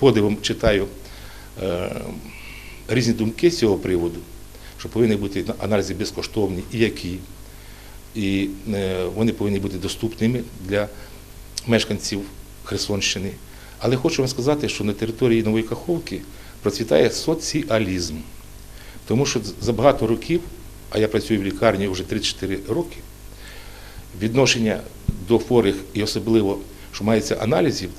подивом читаю е, різні думки з цього приводу, що повинні бути аналізи безкоштовні і які, і е, вони повинні бути доступними для мешканців Херсонщини. Але хочу вам сказати, що на території Нової Каховки процвітає соціалізм. Тому що за багато років, а я працюю в лікарні вже 34 роки, відношення до хворих і особливо, що мається аналізів,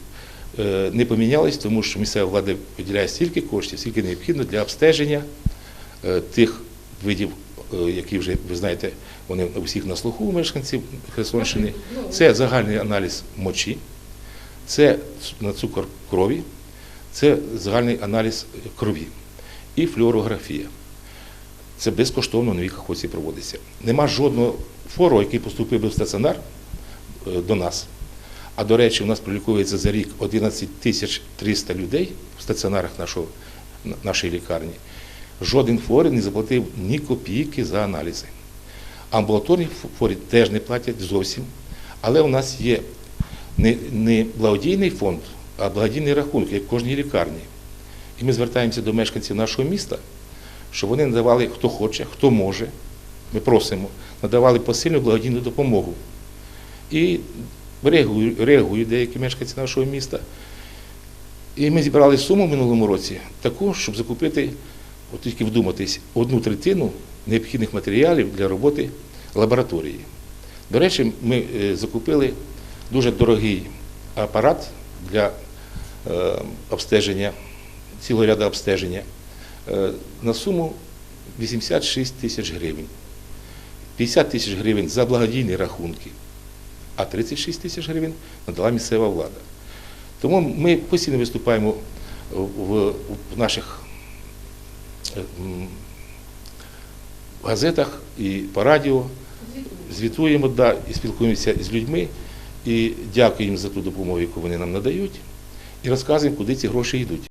не помінялось, тому що місцева влада виділяє стільки коштів, скільки необхідно для обстеження е, тих видів, е, які вже ви знаєте, вони у всіх на слуху у мешканців Херсонщини. Це загальний аналіз мочі, це на цукор крові, це загальний аналіз крові і флюорографія. Це безкоштовно в новій каховці проводиться. Нема жодного фору, який поступив би в стаціонар е, до нас. А до речі, у нас проліковується за рік 11 тисяч 300 людей в стаціонарах нашого, нашої лікарні. Жоден форий не заплатив ні копійки за аналізи. Амбулаторні форі теж не платять зовсім. Але у нас є не, не благодійний фонд, а благодійний рахунок, як в кожній лікарні. І ми звертаємося до мешканців нашого міста, щоб вони надавали, хто хоче, хто може. Ми просимо, надавали посильну благодійну допомогу. І реагують, реагують деякі мешканці нашого міста. І ми зібрали суму в минулому році таку, щоб закупити, от тільки вдуматись, одну третину необхідних матеріалів для роботи лабораторії. До речі, ми е, закупили дуже дорогий апарат для е, обстеження, цілого ряду обстеження е, на суму 86 тисяч гривень. 50 тисяч гривень за благодійні рахунки, а 36 тисяч гривень надала місцева влада. Тому ми постійно виступаємо в, наших е, газетах і по радіо, звітуємо да, і спілкуємося з людьми, і дякуємо за ту допомогу, яку вони нам надають, і розказуємо, куди ці гроші йдуть.